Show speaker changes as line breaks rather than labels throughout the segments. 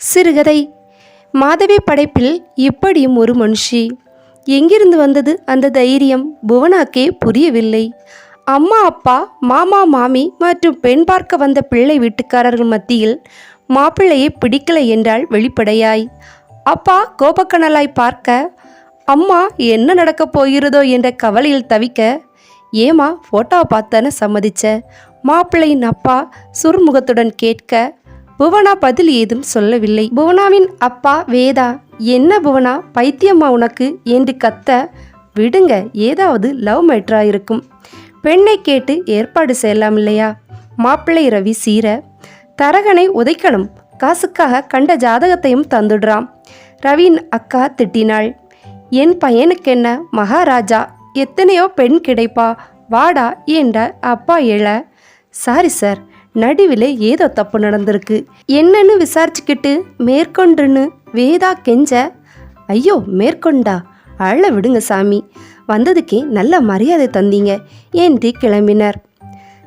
சிறுகதை. மாதவி படைப்பில் இப்படியும் ஒரு மனுஷி. எங்கிருந்து வந்தது அந்த தைரியம் புவனாக்கே புரியவில்லை. அம்மா அப்பா மாமா மாமி மற்றும் பெண் பார்க்க வந்த பிள்ளை வீட்டுக்காரர்கள் மத்தியில் மாப்பிள்ளையை பிடிக்கலை என்றால் வெளிப்படையாய். அப்பா கோபக்கனலாய் பார்க்க அம்மா என்ன நடக்கப் போகிறதோ என்ற கவலையில் தவிக்க ஏமா ஃபோட்டோவை பார்த்தானே? சம்மதிச்ச. மாப்பிள்ளையின் அப்பா சுர்முகத்துடன் கேட்க புவனா பதில் ஏதும் சொல்லவில்லை. புவனாவின் அப்பா வேதா என்ன புவனா பைத்தியம்மா உனக்கு? என்று கத்த விடுங்க ஏதாவது லவ் மேட்ரா இருக்கும். பெண்ணை கேட்டு ஏற்பாடு செய்யலாம் இல்லையா? மாப்பிள்ளை ரவி சீர தரகனை உதைக்கணும். காசுக்காக கண்ட ஜாதகத்தையும் தந்துடுறான் ரவியின் அக்கா திட்டினாள் என் பையனுக்கென்ன மகாராஜா? எத்தனையோ பெண் கிடைப்பா. வாடா என்ற அப்பா எழ? சாரி சார் நடுவில் ஏதோ தப்பு நடந்திருக்கு. என்னன்னு விசாரிச்சுக்கிட்டு மேற்கொண்டுன்னு வேதா கெஞ்ச ஐயோ மேற்கொண்டா? அழ விடுங்க சாமி. வந்ததுக்கே நல்ல மரியாதை தந்தீங்க என்று கிளம்பினர்.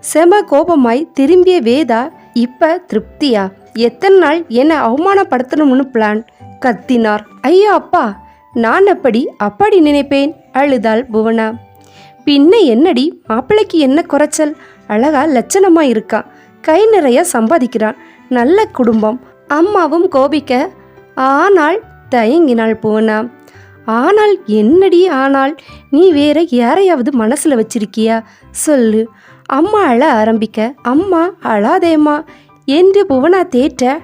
செம கோபமாய் திரும்பிய வேதா இப்ப திருப்தியா? எத்தனை நாள் என்னை அவமானப்படுத்தணும்னு பிளான் கத்தினார். ஐயோ அப்பா நான் அப்படி அப்படி நினைப்பேன் அழுதாள் புவனா. பின்ன என்னடி? மாப்பிள்ளைக்கு என்ன குறைச்சல்? அழகா லட்சணமா இருக்கான் கை நிறைய சம்பாதிக்கிறான். நல்ல குடும்பம். அம்மாவும் கோபிக்க ஆனால் தயங்கினாள் புவனா ஆனால் என்னடி ஆனால்? நீ வேற யாரையாவது மனசுல வச்சிருக்கியா? சொல்லு. அம்மா அழ ஆரம்பிக்க அம்மா அழாதேம்மா. என்று புவனா தேற்ற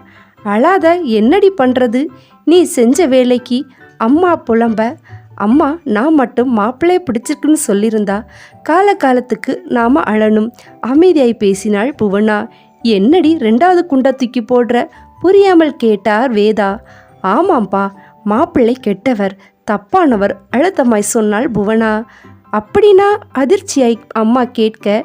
அழாத என்னடி பண்றது? நீ செஞ்ச வேலைக்கு. அம்மா புலம்ப அம்மா நான் மட்டும் மாப்பிள்ளைய பிடிச்சிருக்குன்னு சொல்லியிருந்தா கால காலத்துக்கு நாம் அழணும். அமைதியாய் பேசினாள் புவனா. என்னடி ரெண்டாவது குண்டா தூக்கி போடுற? புரியாமல் கேட்டார் வேதா. ஆமாம்ப்பா மாப்பிள்ளை கெட்டவர் தப்பானவர் அழுத்தமாய் சொன்னாள் புவனா. அப்படின்னா அதிர்ச்சியாய் அம்மா கேட்க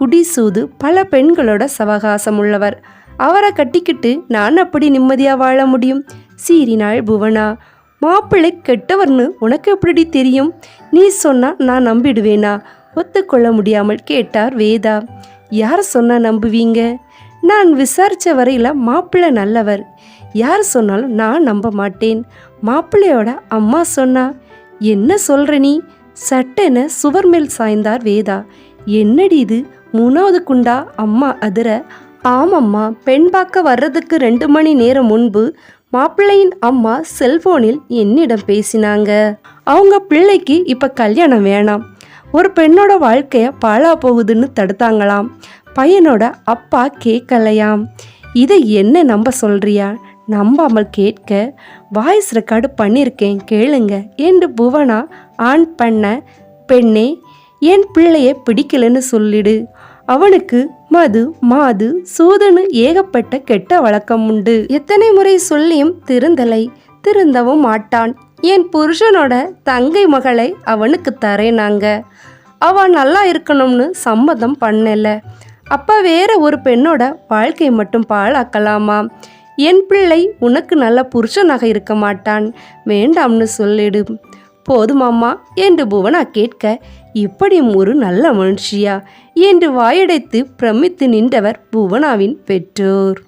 குடிசூது பல பெண்களோட சவகாசம் உள்ளவர் அவரை கட்டிக்கிட்டு நான் அப்படி நிம்மதியாக வாழ முடியும்? சீறினாள் புவனா. மாப்பிள்ளை கெட்டவர்னு உனக்கு எப்படி தெரியும்? நீ சொன்னா நான் நம்பிடுவேனா? ஒத்துக்கொள்ள முடியாமல் கேட்டார் வேதா. யார் சொன்னா நம்புவீங்க? நான் விசாரித்த வரையில் மாப்பிள்ளை நல்லவர். யார் சொன்னாலும் நான் நம்ப மாட்டேன். மாப்பிள்ளையோட அம்மா சொன்னா என்ன சொல்கிற நீ? சட்டென சுவர் மேல் சாய்ந்தார் வேதா. என்னடி இது? மூணாவது குண்டா? அம்மா அதிர ஆமம்மா பெண் பார்க்க வர்றதுக்கு ரெண்டு மணி நேரம் முன்பு மாப்பிள்ளையின் அம்மா செல்போனில் என்னிடம் பேசினாங்க. அவங்க பிள்ளைக்கு இப்ப கல்யாணம் வேணாம். ஒரு பெண்ணோட வாழ்க்கைய பாழா போகுதுன்னு தடுத்தாங்களாம். பையனோட அப்பா கேட்கலையாம் இதை என்ன நம்ப சொல்றியா? நம்பாமல் கேட்க வாய்ஸ் ரெக்கார்டு பண்ணியிருக்கேன் கேளுங்க என்று புவனா ஆன் பண்ண பெண்ணே என் பிள்ளைய பிடிக்கலன்னு சொல்லிடு. அவனுக்கு மது மாது சூதனு ஏகப்பட்ட கெட்ட வழக்கம் உண்டு எத்தனை முறை சொல்லியும் திருந்தலை திருந்தவும் மாட்டான். என் புருஷனோட தங்கை மகளை அவனுக்கு தரேனாங்க. அவன் நல்லா இருக்கணும்னு சம்மதம் பண்ணல. அப்ப வேற ஒரு பெண்ணோட வாழ்க்கை மட்டும் பாழாக்கலாமா என் பிள்ளை உனக்கு நல்ல புருஷனாக இருக்க மாட்டான். வேண்டாம்னு சொல்லிடு. போதுமாம்மா என்று புவனா கேட்க இப்படியும் ஒரு நல்ல மனுஷியா? என்று வாயடைத்து பிரமித்து நின்றவர் புவனாவின் பெற்றோர்.